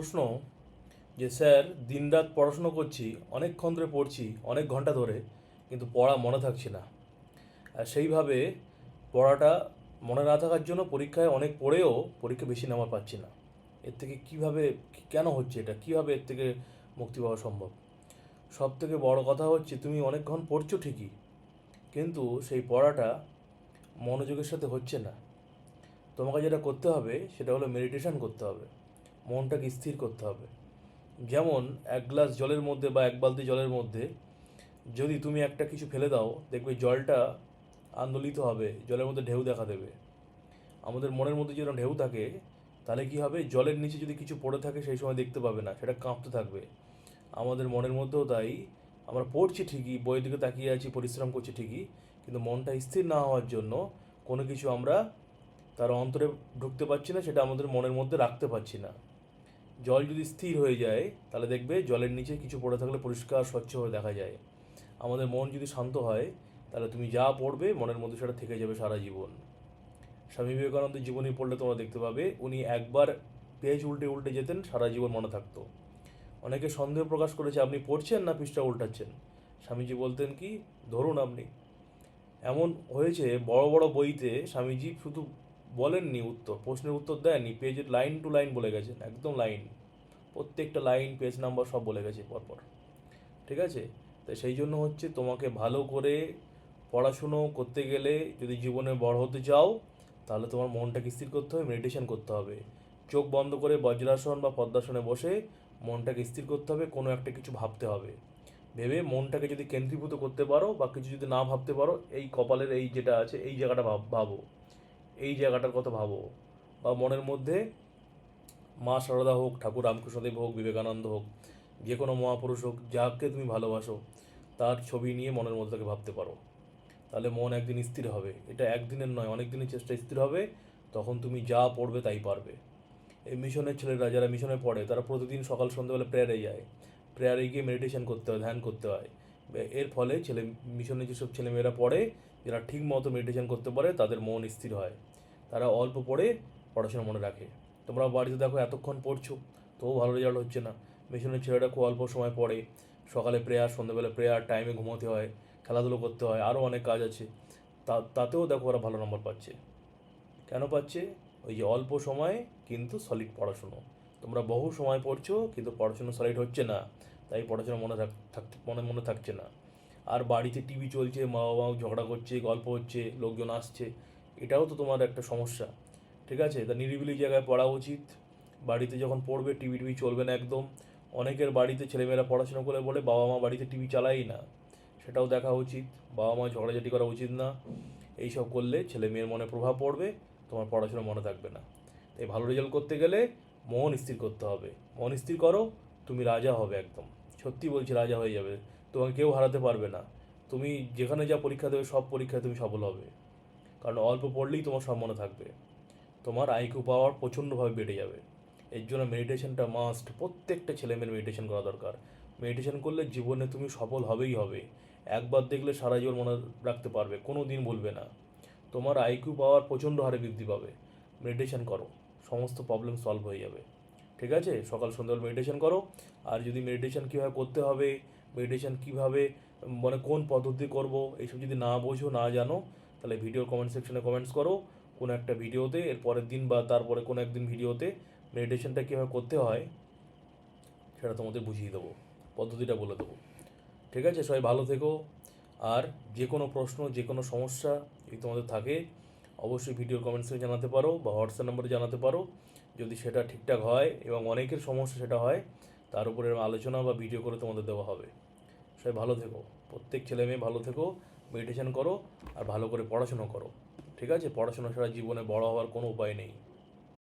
প্রশ্ন যে, স্যার, দিনরাত পড়াশুনো করছি, অনেকক্ষণ ধরে পড়ছি, অনেক ঘণ্টা ধরে, কিন্তু পড়া মনে থাকছে না। আর সেইভাবে পড়াটা মনে না থাকার জন্য পরীক্ষায় অনেক পড়েও পরীক্ষা বেশি নাম্বার পাচ্ছি না। এর থেকে কীভাবে, কেন হচ্ছে এটা? কীভাবে এর থেকে মুক্তি পাওয়া সম্ভব? সব থেকে বড় কথা হচ্ছে, তুমি অনেকক্ষণ পড়ছো ঠিকই, কিন্তু সেই পড়াটা মনোযোগের সাথে হচ্ছে না। তোমাকে যেটা করতে হবে, সেটা হলো মেডিটেশন করতে হবে। মনটাকে স্থির করতে হবে। যেমন এক গ্লাস জলের মধ্যে বা এক বালতি জলের মধ্যে যদি তুমি একটা কিছু ফেলে দাও, দেখবে জলটা আন্দোলিত হবে, জলের মধ্যে ঢেউ দেখা দেবে। আমাদের মনের মধ্যে যেন ঢেউ থাকে, তাহলে কি হবে? জলের নিচে যদি কিছু পড়ে থাকে, সেই সময় দেখতে পাবে না, সেটা কাঁপতে থাকবে। আমাদের মনের মধ্যেও তাই। আমরা পড়ছি ঠিকই, বইয়ের দিকে তাকিয়ে আছি, পরিশ্রম করছি ঠিকই, কিন্তু মনটা স্থির না হওয়ার জন্য কোনো কিছু আমরা তার অন্তরে ঢুকতে পারছি না, সেটা আমাদের মনের মধ্যে রাখতে পারছি না। জল যদি স্থির হয়ে যায়, তাহলে দেখবে জলের নিচে কিছু পড়ে থাকলে পরিষ্কার, স্বচ্ছ হয়ে দেখা যায়। আমাদের মন যদি শান্ত হয়, তাহলে তুমি যা পড়বে, মনের মধ্যে সেটা থেকে যাবে সারা জীবন। স্বামী বিবেকানন্দের জীবনী পড়লে তোমরা দেখতে পাবে, উনি একবার পেজ উল্টে উল্টে যেতেন, সারা জীবন মনে থাকতো। অনেকে সন্দেহ প্রকাশ করেছে, আপনি পড়ছেন না, পৃষ্ঠা উল্টাচ্ছেন? স্বামীজি বলতেন কি, ধরুন আপনি। এমন হয়েছে, বড় বড় বইতে স্বামীজি শুধু বলেননি উত্তর, প্রশ্নের উত্তর দেননি পেজের লাইন টু লাইন বলে গেছেন, একদম লাইন প্রত্যেকটা লাইন পেজ নাম্বার সব বলে গেছে পরপর। ঠিক আছে? তাই সেই জন্য হচ্ছে তোমাকে ভালো করে পড়াশুনো করতে গেলে যদি জীবনে বড় হতে চাও, তাহলে তোমার মনটাকে স্থির করতে হবে মেডিটেশন করতে হবে। চোখ বন্ধ করে বজ্রাসন বা পদ্মাসনে বসে মনটাকে স্থির করতে হবে, কোনো একটা কিছু ভাবতে হবে। ভেবে মনটাকে যদি কেন্দ্রীভূত করতে পারো বা কিছু যদি না ভাবতে পারো, এই কপালের এই যেটা আছে, এই জায়গাটা ভাব ভাবো। এই জায়গাটার কথা ভাবো। বা মনের মধ্যে মা সারদা হোক, ঠাকুর রামকৃষ্ণদেব হোক, বিবেকানন্দ হোক, যে কোনো মহাপুরুষ হোক, যাকে তুমি ভালোবাসো, তার ছবি নিয়ে মনের মধ্যে থেকে ভাবতে পারো। তাহলে মন একদিন স্থির হবে। এটা একদিনের নয় অনেক দিনের চেষ্টা স্থির হবে, তখন তুমি যা পড়বে তাই পারবে। এই মিশনের ছেলেরা যারা মিশনে পড়ে, তারা প্রতিদিন সকাল সন্ধ্যাবেলা প্রেয়ারে যায়। প্রেয়ারে গিয়ে মেডিটেশন করতে হয়, ধ্যান করতে হয়। এর ফলে ছেলে মিশনে যেসব ছেলেমেয়েরা পড়ে, যারা ঠিক মতো মেডিটেশন করতে পারে, তাদের মন স্থির হয়। তারা অল্প পড়ে পড়াশোনা মনে রাখে। তোমরা বাড়িতে দেখো এতক্ষণ পড়ছো, তবুও ভালো রেজাল্ট হচ্ছে না। মিশনের ছেলেরা খুব অল্প সময় পড়ে। সকালে প্রেয়ার, সন্ধ্যাবেলা প্রেয়ার টাইমে ঘুমোতে হয়, খেলাধুলো করতে হয় আরও অনেক কাজ আছে। তা, তাতেও দেখো ওরা ভালো নম্বর পাচ্ছে। কেন পাচ্ছে? ওই যে অল্প সময় কিন্তু সলিড পড়াশুনো। তোমরা বহু সময় পড়ছো কিন্তু পড়াশুনো সলিড হচ্ছে না। তাই পড়াশোনা মনে থাক থাকতে মনে মনে থাকছে না। আর বাড়িতে টিভি চলছে মা বাবা ঝগড়া করছে, গল্প হচ্ছে, লোকজন আসছে। এটাও তো তোমার একটা সমস্যা, ঠিক আছে? তা নিরিবিলি জায়গায় পড়া উচিত। বাড়িতে যখন পড়বে, টিভি টিভি চলবে না একদম। অনেকের বাড়িতে ছেলেমেয়েরা পড়াশোনা করে বলে, বাবা মা বাড়িতে টিভি চালাই না। সেটাও দেখা উচিত। বাবা মা ঝগড়াঝাটি করা উচিত না। এইসব করলে ছেলে মেয়ের মনে প্রভাব পড়বে, তোমার পড়াশোনা মনে থাকবে না। তাই ভালো রেজাল্ট করতে গেলে মন স্থির করতে হবে। মন স্থির করো, তুমি রাজা হবে একদম। সত্যি বলছি, রাজা হয়ে যাবে। তোমাকে কেউ হারাতে পারবে না। তুমি যেখানে যা পরীক্ষা দেবে, সব পরীক্ষায় তুমি সফল হবে। কারণ অল্প পড়লেই তোমার সব মনে থাকবে। তোমার আইকিউ পাওয়ার প্রচণ্ডভাবে বেড়ে যাবে। এর জন্য মেডিটেশনটা মাস্ট প্রত্যেকটা ছেলেমেয়ের মেডিটেশন করা দরকার। মেডিটেশন করলে জীবনে তুমি সফল হবেই হবে। একবার দেখলে সারা জীবন মনে রাখতে পারবে কোনো দিন বলবে না। তোমার আইকিউ পাওয়ার প্রচণ্ড হারে বৃদ্ধি পাবে। মেডিটেশন করো। সমস্ত প্রবলেম সলভ হয়ে যাবে। ঠিক আছে? সকাল সন্ধ্যাবেলা মেডিটেশন করো। আর যদি মেডিটেশন কীভাবে করতে হবে মেডিটেশন কীভাবে মানে কোন পদ্ধতি করব, এইসব যদি না বোঝো, না জানো তাহলে ভিডিও কমেন্ট সেকশনে কমেন্টস করো, কোনো একটা ভিডিওতে, এর পরের দিন বা তারপরে কোনো একদিন ভিডিওতে মেডিটেশনটা কীভাবে করতে হয়, সেটা তোমাদের বুঝিয়ে দেবো, পদ্ধতিটা বলে দেবো। ঠিক আছে? সবাই ভালো থেকো। আর যে কোনো প্রশ্ন, যে কোনো সমস্যা যদি তোমাদের থাকে, অবশ্যই ভিডিওর কমেন্টসে জানাতে পারো বা হোয়াটসঅ্যাপ নম্বরে জানাতে পারো। যদি সেটা ঠিকঠাক হয় এবং অনেকের সমস্যা সেটা হয়, তার উপরে আলোচনা বা ভিডিও করে তোমাদের দেওয়া হবে। সবাই ভালো থেকো। প্রত্যেক ছেলে মেয়ে ভালো থেকো। মেডিটেশন করো আর ভালো করে পড়াশুনো করো। ঠিক আছে? পড়াশোনা ছাড়া জীবনে বড় হওয়ার কোনো উপায় নেই।